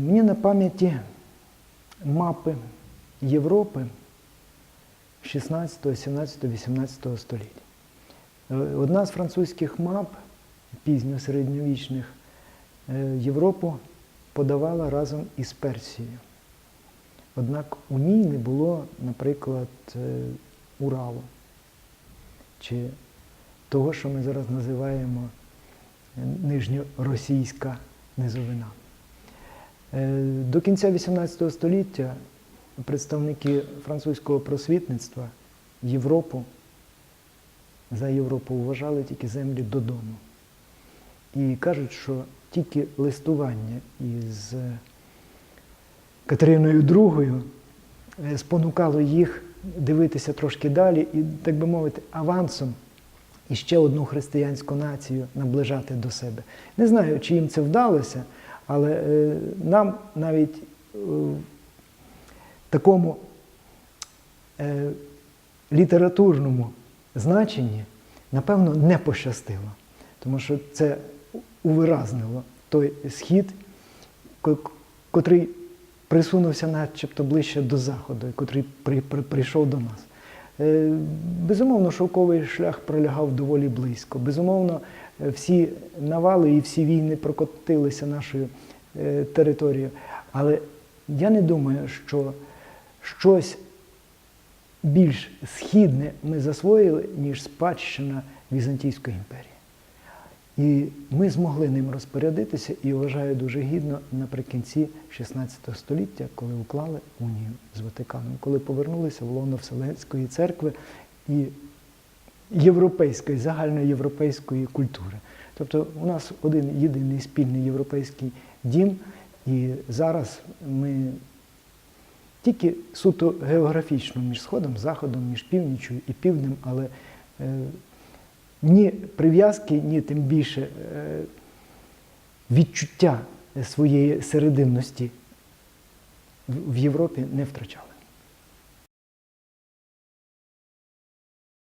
Мені на пам'яті мапи Європи 16, 17, 18 століття. Е, Одна з французьких мап пізньосередньовічних е, Європу подавала разом із Персією. Однак у ній не було, наприклад, е, Уралу чи того, що ми зараз називаємо нижньоросійська низовина. Е, До кінця XVIII століття представники французького просвітництва Європу за Європу вважали тільки землі додому. І кажуть, що тільки листування із Катериною II е, спонукало їх дивитися трошки далі і, так би мовити, авансом і ще одну християнську націю наближати до себе. Не знаю, чи їм це вдалося, але е, нам навіть е, в такому е, літературному значенні, напевно, не пощастило, тому що це увиразнило той схід, ко- котрий присунувся начебто ближче до Заходу, котрий при, при, прийшов до нас. Е, Безумовно, шовковий шлях пролягав доволі близько. Безумовно, е, всі навали і всі війни прокотилися нашою е, територією. Але я не думаю, що щось більш східне ми засвоїли, ніж спадщина Візантійської імперії. І ми змогли ним розпорядитися і вважаю дуже гідно наприкінці 16 століття, коли уклали унію з Ватиканом, коли повернулися в лоно Вселенської церкви і європейської, загальноєвропейської культури. Тобто у нас один єдиний спільний європейський дім, і зараз ми тільки суто географічно між Сходом, Заходом, між північю і півднем, але е, ні прив'язки, ні тим більше е, відчуття своєї серединності в в Європі не втрачали.